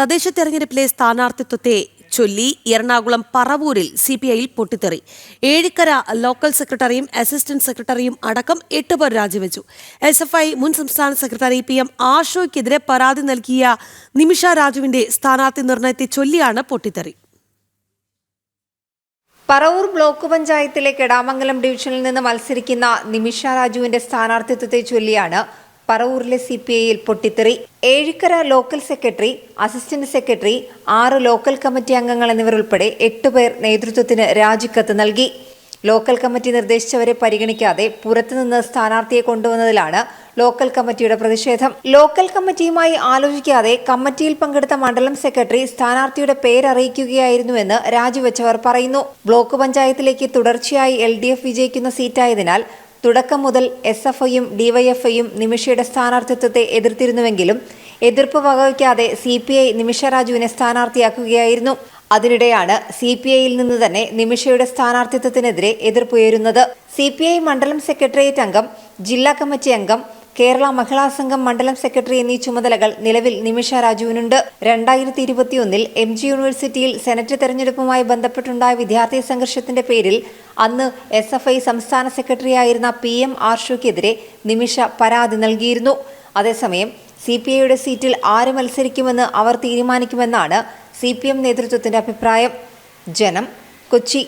തദ്ദേശ തെരഞ്ഞെടുപ്പിലെ സ്ഥാനാർത്ഥിത്വത്തെ ചൊല്ലി എറണാകുളം പറവൂരിൽ സി പി ഐയിൽ പൊട്ടിത്തെറി. ഏഴിക്കര ലോക്കൽ സെക്രട്ടറിയും അസിസ്റ്റന്റ് സെക്രട്ടറിയും അടക്കം എട്ട് പേർ രാജിവെച്ചു. എസ് എഫ് ഐ മുൻ സംസ്ഥാന സെക്രട്ടറി പി എം ആഷോയ്ക്കെതിരെ പരാതി നൽകിയ നിമിഷ രാജുവിന്റെ സ്ഥാനാർത്ഥി നിർണയത്തെ ചൊല്ലിയാണ് പൊട്ടിത്തെറി. പറവൂർ ബ്ലോക്ക് പഞ്ചായത്തിലെ കെടാമംഗലം ഡിവിഷനിൽ നിന്ന് മത്സരിക്കുന്ന നിമിഷ രാജുവിന്റെ സ്ഥാനാർത്ഥിത്വത്തെ ചൊല്ലിയാണ് പറവൂരിലെ സി പി ഐയിൽ പൊട്ടിത്തെറി Ezhikkara local secretary assistant secretary ആറ് ലോക്കൽ കമ്മിറ്റി അംഗങ്ങൾ എന്നിവരുൾപ്പെടെ എട്ടുപേർ നേതൃത്വത്തിന് രാജിക്കത്ത് നൽകി. ലോക്കൽ കമ്മിറ്റി നിർദ്ദേശിച്ചവരെ പരിഗണിക്കാതെ പുറത്തുനിന്ന് സ്ഥാനാർത്ഥിയെ കൊണ്ടുവന്നതിലാണ് ലോക്കൽ കമ്മിറ്റിയുടെ പ്രതിഷേധം. ലോക്കൽ കമ്മിറ്റിയുമായി ആലോചിക്കാതെ കമ്മിറ്റിയിൽ പങ്കെടുത്ത മണ്ഡലം സെക്രട്ടറി സ്ഥാനാർത്ഥിയുടെ പേരറിയിക്കുകയായിരുന്നുവെന്ന് രാജിവെച്ചവർ പറയുന്നു. ബ്ലോക്ക് പഞ്ചായത്തിലേക്ക് തുടർച്ചയായി എൽ ഡി എഫ് വിജയിക്കുന്ന സീറ്റായതിനാൽ തുടക്കം മുതൽ എസ് എഫ് ഐയും ഡിവൈഎഫ്ഐയും നിമിഷയുടെ സ്ഥാനാർത്ഥിത്വത്തെ എതിർത്തിരുന്നുവെങ്കിലും എതിർപ്പ് വകവയ്ക്കാതെ സി പി ഐ നിമിഷ രാജുവിനെ സ്ഥാനാർത്ഥിയാക്കുകയായിരുന്നു. അതിനിടെയാണ് സി പി ഐയിൽ നിന്ന് തന്നെ നിമിഷയുടെ സ്ഥാനാർത്ഥിത്വത്തിനെതിരെ എതിർപ്പുയരുന്നത്. സി പി ഐ മണ്ഡലം സെക്രട്ടേറിയറ്റ് അംഗം ജില്ലാ കമ്മിറ്റി അംഗം കേരള മഹിളാ സംഘം മണ്ഡലം സെക്രട്ടറി എന്നീ ചുമതലകൾ നിലവിൽ നിമിഷ രാജുവിനുണ്ട്. രണ്ടായിരത്തി ഇരുപത്തിയൊന്നിൽ എം ജി യൂണിവേഴ്സിറ്റിയിൽ സെനറ്റ് തെരഞ്ഞെടുപ്പുമായി ബന്ധപ്പെട്ടുണ്ടായ വിദ്യാർത്ഥി സംഘർഷത്തിന്റെ പേരിൽ അന്ന് എസ് എഫ് ഐ സംസ്ഥാന സെക്രട്ടറിയായിരുന്ന പി എം ആർഷുക്കെതിരെ നിമിഷ പരാതി നൽകിയിരുന്നു. അതേസമയം സി പി ഐയുടെ സീറ്റിൽ ആര് മത്സരിക്കുമെന്ന് അവർ തീരുമാനിക്കുമെന്നാണ് സി പി എം നേതൃത്വത്തിന്റെ അഭിപ്രായം. ജനം കൊച്ചി.